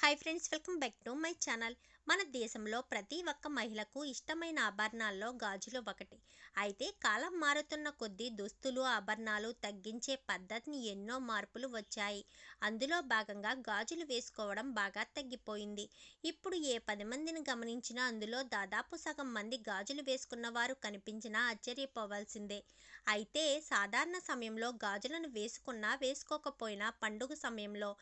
Hi friends welcome back to my channel మన దేశంలో ప్రతి ఒక్క మహిళకు ఇష్టమైన ఆభరణాల్లో గాజులు ఒకటి. అయితే కాలం మారుతున్న కొద్దీ దుస్తులు ఆభరణాలు తగ్గించే పద్ధతిని ఎన్నో మార్పులు వచ్చాయి. అందులో భాగంగా గాజులు వేసుకోవడం బాగా తగ్గిపోయింది. ఇప్పుడు ఏ పది మందిని గమనించినా అందులో దాదాపు సగం మంది గాజులు వేసుకున్న వారు కనిపించినా ఆశ్చర్యపోవాల్సిందే. అయితే సాధారణ సమయంలో గాజులను వేసుకున్నా వేసుకోకపోయినా పండుగ సమయంలో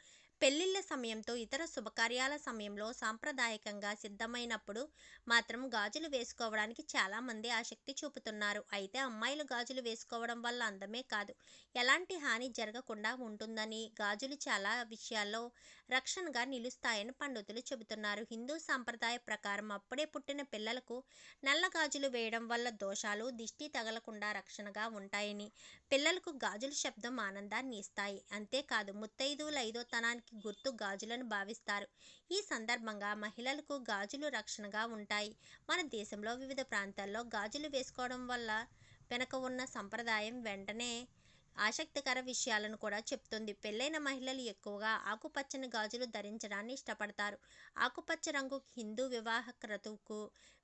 పెళ్ళిళ్ళ సమయంతో ఇతర శుభకార్యాల సమయంలో సాంప్రదాయకంగా సిద్ధమైనప్పుడు మాత్రం గాజులు వేసుకోవడానికి చాలామంది ఆసక్తి చూపుతున్నారు. అయితే అమ్మాయిలు గాజులు వేసుకోవడం వల్ల అందమే కాదు ఎలాంటి హాని జరగకుండా ఉంటుందని గాజులు చాలా విషయాల్లో రక్షణగా నిలుస్తాయని పండితులు చెబుతున్నారు. హిందూ సాంప్రదాయ ప్రకారం అప్పుడే పుట్టిన పిల్లలకు నల్ల గాజులు వేయడం వల్ల దోషాలు దిష్టి తగలకుండా రక్షణగా ఉంటాయని పిల్లలకు గాజుల శబ్దం ఆనందాన్ని ఇస్తాయి. అంతేకాదు ముత్తైదువుల ఐదోతనానికి గుర్తు గాజులను భావిస్తారు. ఈ సందర్భంగా మహిళలకు గాజులు రక్షణగా ఉంటాయి. మన దేశంలో వివిధ ప్రాంతాల్లో గాజులు వేసుకోవడం వల్ల వెనక ఉన్న సంప్రదాయం వెంటనే ఆసక్తికర విషయాలను కూడా చెప్తుంది. పెళ్ళైన మహిళలు ఎక్కువగా ఆకుపచ్చని గాజులు ధరించడాన్ని ఇష్టపడతారు. ఆకుపచ్చ రంగు హిందూ వివాహ క్రతువుకు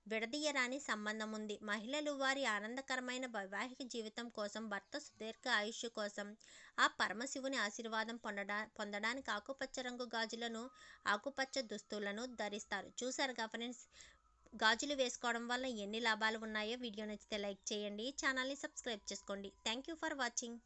విడదీయరాని సంబంధం ఉంది. మహిళలు వారి ఆనందకరమైన వైవాహిక జీవితం కోసం భర్త సుదీర్ఘ ఆయుష్ కోసం ఆ పరమశివుని ఆశీర్వాదం పొందడా పొందడానికి ఆకుపచ్చ రంగు గాజులను ఆకుపచ్చ దుస్తులను ధరిస్తారు. చూసారుగా ఫ్రెండ్స్? గాజులు వేసుకోవడం వల్ల ఎన్ని లాభాలు ఉన్నాయో వీడియో నచ్చితే లైక్ చేయండి. ఛానల్ని సబ్స్క్రైబ్ చేసుకోండి. Thank you for watching.